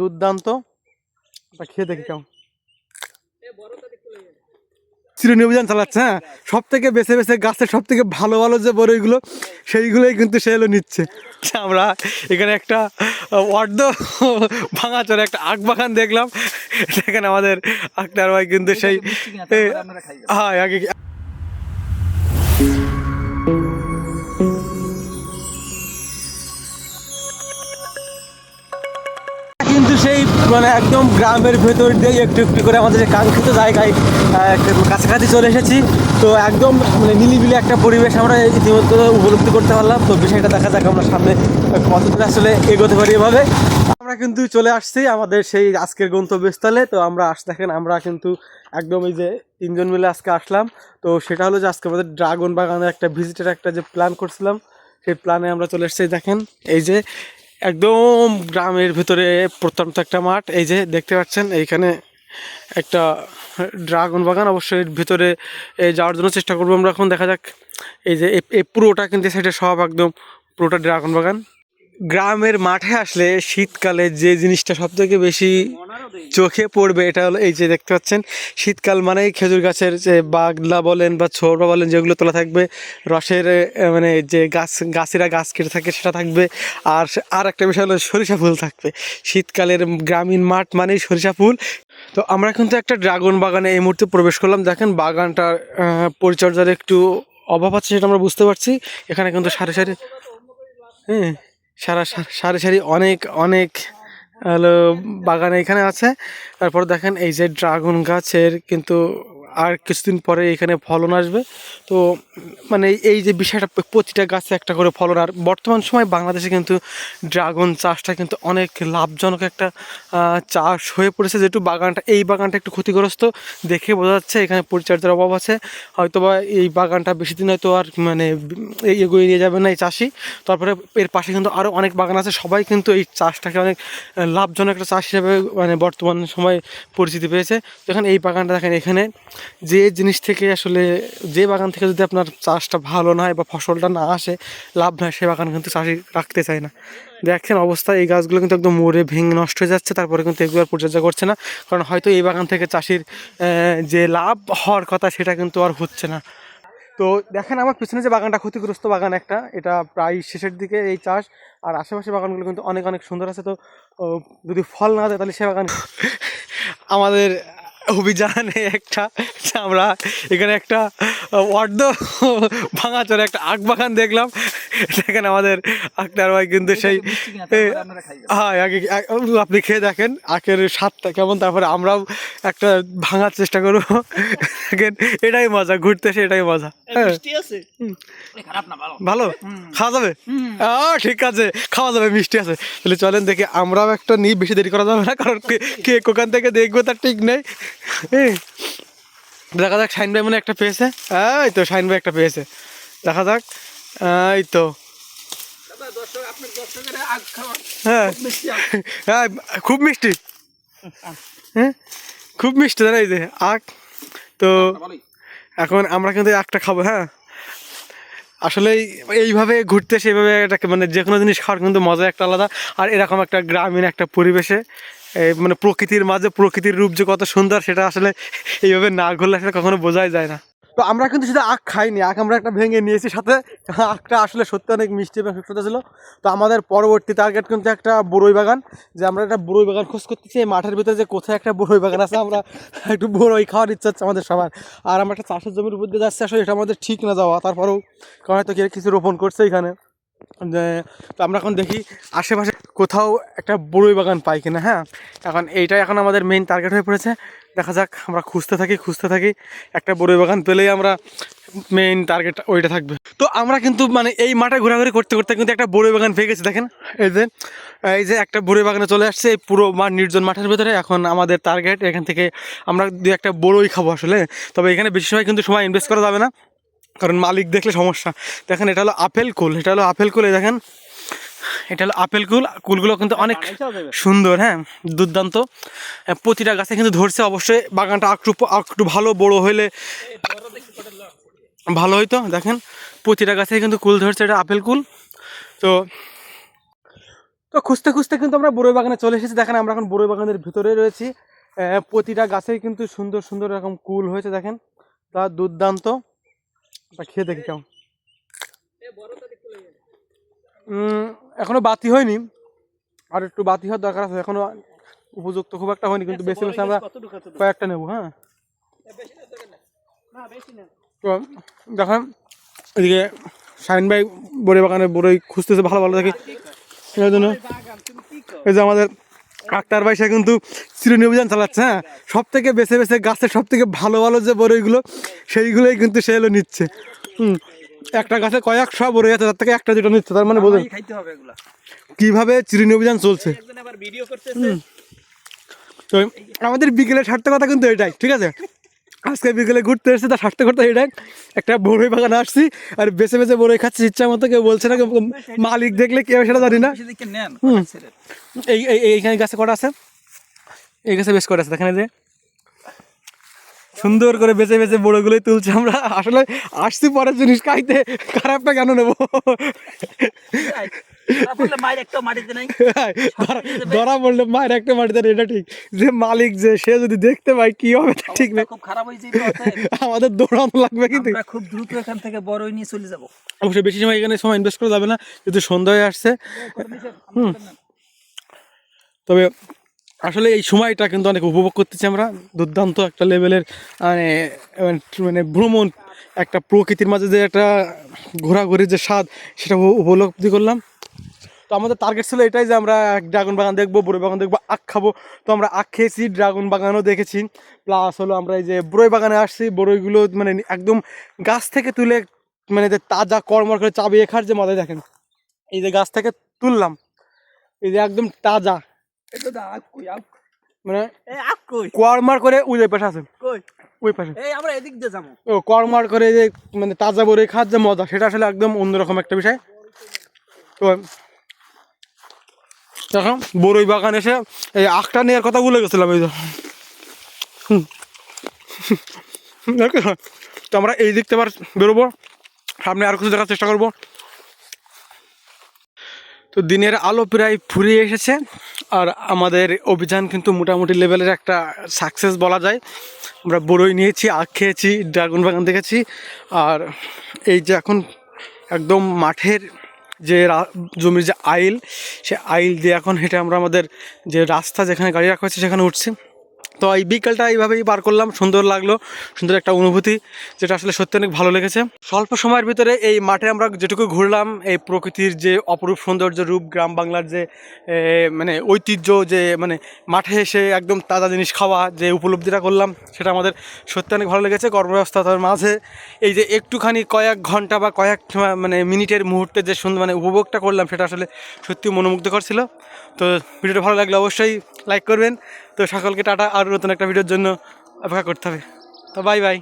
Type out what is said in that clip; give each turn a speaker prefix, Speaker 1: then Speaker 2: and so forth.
Speaker 1: দুর্দান্ত। খেয়ে দেখি কেমন। চিরুনি অভিযান চালাচ্ছে হ্যাঁ? সব থেকে বেছে বেছে গাছের সব থেকে ভালো ভালো যে বড়ইগুলো সেইগুলোই কিন্তু সে এলো নিচ্ছে। আমরা এখানে একটা অর্ধ ভাঙা চলে একটা আখ বাগান দেখলাম। সেখানে আমাদের আখটার ভাই কিন্তু সেই হ্যাঁ আগে মানে একদম গ্রামের ভেতর দিয়ে একটু একটু করে আমাদের কাঙ্ক্ষিত জায়গায় কাছাকাছি চলে এসেছি। তো একদম মানে নিলিবিলি একটা পরিবেশ আমরা ইতিমধ্যে উপলব্ধি করতে পারলাম। তো বিষয়টা দেখা যাক আমরা সামনে কতদূর আসলে এগোতে পারি এভাবে। আমরা কিন্তু চলে আসছি আমাদের সেই আজকের গন্তব্যস্থলে। তো আমরা আস, দেখেন আমরা কিন্তু একদম এই যে তিনজন মিলে আজকে আসলাম। তো সেটা হলো যে আজকে আমাদের ড্রাগন বাগানের একটা ভিজিটের একটা যে প্ল্যান করছিলাম, সেই প্ল্যানে আমরা চলে এসেছি। দেখেন এই যে একদম গ্রামের ভিতরে প্রত্যন্ত একটা মাঠ। এই যে দেখতে পাচ্ছেন, এইখানে একটা ড্রাগন বাগান। অবশ্যই ভিতরে যাওয়ার জন্য চেষ্টা করব আমরা। এখন দেখা যাক, এই যে পুরোটা কিন্তু সাইডে সব একদম পুরোটা ড্রাগন বাগান। গ্রামের মাঠে আসলে শীতকালে যে জিনিসটা সব থেকে বেশি চোখে পড়বে, এটা হলো এই যে দেখতে পাচ্ছেন, শীতকাল মানেই খেজুর গাছের যে বাগলা বলেন বা ছোবড়া বলেন, যেগুলো তোলা থাকবে, রসের মানে যে গাছ, গাছেরা গাছ কেটে থাকে সেটা থাকবে, আর আর একটা বিষয় হলো সরিষা ফুল থাকবে। শীতকালের গ্রামীণ মাঠ মানেই সরিষা ফুল। তো আমরা কিন্তু একটা ড্রাগন বাগানে এই মুহূর্তে প্রবেশ করলাম। দেখেন বাগানটার পরিচর্যার একটু অভাব আছে সেটা আমরা বুঝতে পারছি। এখানে কিন্তু সারি সারি হ্যাঁ। সারা সারি- সারি অনেক অনেক হলো বাগান এখানে আছে। তারপর দেখেন এই যে ড্রাগন গাছের কিন্তু আর কিছুদিন পরে এখানে ফলন আসবে। তো মানে এই যে বিষয়টা, প্রতিটা গাছে একটা করে ফলন। আর বর্তমান সময় বাংলাদেশে কিন্তু ড্রাগন চাষটা কিন্তু অনেক লাভজনক একটা চাষ হয়ে পড়েছে। যেহেতু বাগানটা, এই বাগানটা একটু ক্ষতিগ্রস্ত দেখে বোঝা যাচ্ছে, এখানে পরিচর্যার অভাব আছে। হয়তোবা এই বাগানটা বেশি দিন হয়তো আর মানে এগিয়ে নিয়ে যাবে না এই চাষি। তারপরে এর পাশে কিন্তু আরও অনেক বাগান আছে। সবাই কিন্তু এই চাষটাকে অনেক লাভজনক একটা চাষ হিসাবে মানে বর্তমান সময় পরিচিতি পেয়েছে। দেখেন এই বাগানটা দেখেন এখানে যে জিনিস থেকে আসলে যে বাগান থেকে যদি আপনার চাষটা ভালো না হয় বা ফসলটা না আসে, লাভ না হয়, সে বাগান কিন্তু চাষি রাখতে চায় না। দেখেন অবস্থা, এই গাছগুলো কিন্তু একদম মরে ভেঙে নষ্ট হয়ে যাচ্ছে, তারপরে কিন্তু এগুলো আর পরিচর্যা করছে না। কারণ হয়তো এই বাগান থেকে চাষির যে লাভ হওয়ার কথা, সেটা কিন্তু আর হচ্ছে না। তো দেখেন আমার পিছনে যে বাগানটা, ক্ষতিগ্রস্ত বাগান একটা, এটা প্রায় শেষের দিকে এই চাষ। আর আশেপাশে বাগানগুলো কিন্তু অনেক অনেক সুন্দর আছে। তো যদি ফল না দেয়, তাহলে সে বাগান আমাদের অভিযানে একটা আমরা এখানে একটা অর্ধ ভাঙা একটা আগ বাগান দেখলাম। সেখানে আমাদের আখটার ভাই কিন্তু সেই হ্যাঁ আগে আপনি খেয়ে দেখেন আখের স্বাদটা কেমন তারপরে আমরাও একটা ভাঙার চেষ্টা করব। দেখেন এটাই মজা ঘুরতে এসে এটাই মজা। হ্যাঁ।
Speaker 2: ভালো।
Speaker 1: খাওয়া যাবে? ঠিক আছে খাওয়া যাবে মিষ্টি আছে। তাহলে চলেন দেখি আমরাও একটা নিই বেশি দেরি করা যাবে না কারণ কে- কে ওখান থেকে দেখব তার ঠিক নেই। দেখা যাক শাইন ভাই মনে একটা পেয়েছে। এই তো শাইন ভাই একটা পেয়েছে। দেখা যাক। এই তো। হ্যাঁ। হ্যাঁ খুব মিষ্টি। হ্যাঁ খুব মিষ্টি জানাই যে আখ তো এখন আমরা কিন্তু একটা খাব হ্যাঁ। আসলে এইভাবে ঘুরতে সেইভাবে এটাকে মানে যে কোনো জিনিস খাওয়ার কিন্তু মজা একটা আলাদা। আর এরকম একটা গ্রামীণ একটা পরিবেশে এই মানে প্রকৃতির মাঝে প্রকৃতির রূপ যে কত সুন্দর সেটা আসলে এইভাবে না ঘুরলে সেটা কখনো বোঝাই যায় না। তো আমরা কিন্তু শুধু আখ খাইনি, আখ আমরা একটা ভেঙে নিয়েছি সাথে। আখটা আসলে সত্যি অনেক মিষ্টি এবং সুস্থতা ছিল। তো আমাদের পরবর্তী টার্গেট কিন্তু একটা বড়ই বাগান, যে আমরা একটা বড়ই বাগান খোঁজ করতেছি। এই মাঠের ভিতরে যে কোথায় একটা বড়ই বাগান আছে, আমরা একটু বড়ই খাওয়ার ইচ্ছা হচ্ছে আমাদের সবার। আর আমরা একটা চাষের জমির উপর দিয়ে যাচ্ছি, আসলে এটা আমাদের ঠিক না যাওয়া। তারপরেও কারণ হয়তো কিছু রোপণ করছে এখানে। যে, তো আমরা এখন দেখি আশেপাশে কোথাও একটা বড়ই বাগান পাই কিনা হ্যাঁ? এখন এইটাই এখন আমাদের মেইন টার্গেট হয়ে পড়েছে। দেখা যাক, আমরা খুঁজতে থাকি খুঁজতে থাকি। একটা বড়ই বাগান পেলেই আমরা মেইন টার্গেট ওইটা থাকবে। তো আমরা কিন্তু মানে এই মাঠে ঘোরাঘুরি করতে করতে কিন্তু একটা বড়ই বাগান পেয়ে গেছি, দেখেন। এই যে এই যে একটা বড়ই বাগানে চলে আসছে, এই পুরো মাঠ নির্জন মাঠের ভিতরে। এখন আমাদের টার্গেট এখান থেকে আমরা দু একটা বড়ই খাব আসলে। তবে এখানে বেশি সময় কিন্তু সময় ইনভেস্ট করা যাবে না, কারণ মালিক দেখলে সমস্যা। দেখেন, এটা হলো আপেল কুল, এটা হলো আপেল কুল, দেখেন। এটা হলো আপেল কুল। কুলগুলো কিন্তু অনেক সুন্দর হ্যাঁ দুর্দান্ত। প্রতিটা গাছে কিন্তু ধরছে অবশ্যই। বাগানটা একটু একটু ভালো বড় হইলে ভালো হইতো দেখেন। প্রতিটা গাছে কিন্তু কুল ধরছে এটা আপেল কুল। তো তো খুঁজতে খুঁজতে কিন্তু আমরা বড়ই বাগানে চলে এসেছি। দেখেন আমরা এখন বড়ই বাগানের ভিতরে রয়েছি। প্রতিটা গাছেই কিন্তু সুন্দর সুন্দর এরকম কুল হয়েছে দেখেন। তা দুর্দান্ত। তা খেয়ে দেখি কেমন। উম, এখনও বাতি হয়নি। আর একটু বাতি হওয়ার দরকার আছে এখনও উপযুক্ত খুব একটা হয়নি কিন্তু বেশি বেশি আমরা কয়েকটা নেব হ্যাঁ? তো দেখেন এদিকে শাহিন ভাই বড়ি বাগানে বড়ই খুঁজতেছে ভালো ভালো দেখি। এই জন্য এই যে আমাদের আক্তার ভাই সে কিন্তু চিরুনি অভিযান চালাচ্ছে হ্যাঁ? সব থেকে বেছে বেছে গাছের সব থেকে ভালো ভালো যে বড়ইগুলো সেইগুলোই কিন্তু সে এলো নিচ্ছে। হুম একটা গাছে কয়েকশো বড়ই আছে তার থেকে একটা দুটো নিচ্ছে তার মানে বোঝেন। কীভাবে চিরুনি অভিযান চলছে? তো আমাদের বিকেলের সার্থকতা কিন্তু এটাই ঠিক আছে? আজকে বিকেলে ঘুরতে এসেছি তার সার্থকতা এটাই। একটা বড়ই বাগানে আসছি আর বেছে বেছে বড়ই খাচ্ছি ইচ্ছা মতো কেউ বলছে না মালিক দেখলে কেউ সেটা জানি না। এই এই এই- এইখানে গাছে কটা আছে? এই গাছে বেশ কটা আছে দেখেন যে। সুন্দর করে বেছে বেছে বড়গুলোই তুলছি আমরা। আসলে আসছি পরের জিনিস খাইতে খারাপটা কেন নেব? ধরা- ধরা মায়ের একটা মাটিতে এটা ঠিক। যে মালিক যে সে যদি দেখতে পায় কি হবে ঠিক নেই।
Speaker 2: খুব খারাপ হয়েছে
Speaker 1: আমাদের দৌড়ানো লাগবে কিন্তু।
Speaker 2: খুব দ্রুত এখান থেকে বড়ই নিয়ে চলে যাব।
Speaker 1: অবশ্যই বেশি সময় এখানে সময় ইনভেস্ট করা যাবে না যেহেতু সন্ধ্যা হয়ে আসছে। হুম। তবে আসলে এই সময়টা কিন্তু অনেক উপভোগ করতেছি আমরা। দুর্দান্ত একটা লেভেলের মানে মানে ভ্রমণ, একটা প্রকৃতির মাঝে যে একটা ঘোরাঘুরির যে স্বাদ, সেটা উপলব্ধি করলাম। তো আমাদের টার্গেট ছিল এটাই যে আমরা ড্রাগন বাগান দেখব বড়ই বাগান দেখব, আখ খাব। তো আমরা আখ খেয়েছি ড্রাগন বাগানও দেখেছি। প্লাস হলো আমরা এই যে বড়ই বাগানে আসছি, বড়ইগুলো মানে একদম গাছ থেকে তুলে মানে যে তাজা কর্মর করে চাবিয়ে খার যে মজা দেখেন। এই যে গাছ থেকে তুললাম, এই যে একদম তাজা। মানে করে ওই যে পাশে আছে। ওই পাশে।
Speaker 2: এই আমরা এদিক দিয়ে যাব।
Speaker 1: ও কর্মার করে যে মানে তাজা খাওয়ার যে মজা সেটা আসলে একদম অন্যরকম একটা বিষয়। তো বড়ই বাগান এসে এই আখটা নেওয়ার কথা ভুলে গেছিলাম এই যে। তো আমরা এই দিকতে আবার বেরোবো। সামনে আর কিছু দেখার চেষ্টা করব। তো দিনের আলো প্রায় ফুরিয়ে এসেছে। আর আমাদের অভিযান কিন্তু মোটামুটি লেভেলের একটা সাকসেস বলা যায়। আমরা বড়ই নিয়েছি, আখ খেয়েছি, ড্রাগন বাগান দেখেছি। আর এই যে এখন একদম মাঠের যে জমির যে আইল, সে আইল দিয়ে এখন হেঁটে আমরা আমাদের যে রাস্তা যেখানে গাড়ি রাখা হয়েছে সেখানে উঠছি। তো এই বিকেলটা এইভাবেই পার করলাম। সুন্দর লাগল, সুন্দর একটা অনুভূতি, যেটা আসলে সত্যি অনেক ভালো লেগেছে। স্বল্প সময়ের ভিতরে এই মাঠে আমরা যেটুকু ঘুরলাম, এই প্রকৃতির যে অপরূপ সৌন্দর্য রূপ, গ্রাম বাংলার যে মানে ঐতিহ্য, যে মানে মাঠে এসে একদম তাজা জিনিস খাওয়া, যে উপলব্ধিটা করলাম, সেটা আমাদের সত্যি অনেক ভালো লেগেছে। কর্মব্যস্ততার মাঝে এই যে একটুখানি কয়েক ঘণ্টা বা কয়েক মানে মিনিটের মুহূর্তে যে সুন্দর মানে উপভোগটা করলাম, সেটা আসলে সত্যি মনোমুগ্ধকর ছিল। তো ভিডিওটা ভালো লাগলে অবশ্যই লাইক করবেন। তো সকলকে টাটা আর নতুন একটা ভিডিওর জন্য অপেক্ষা করতে হবে। তো বাই বাই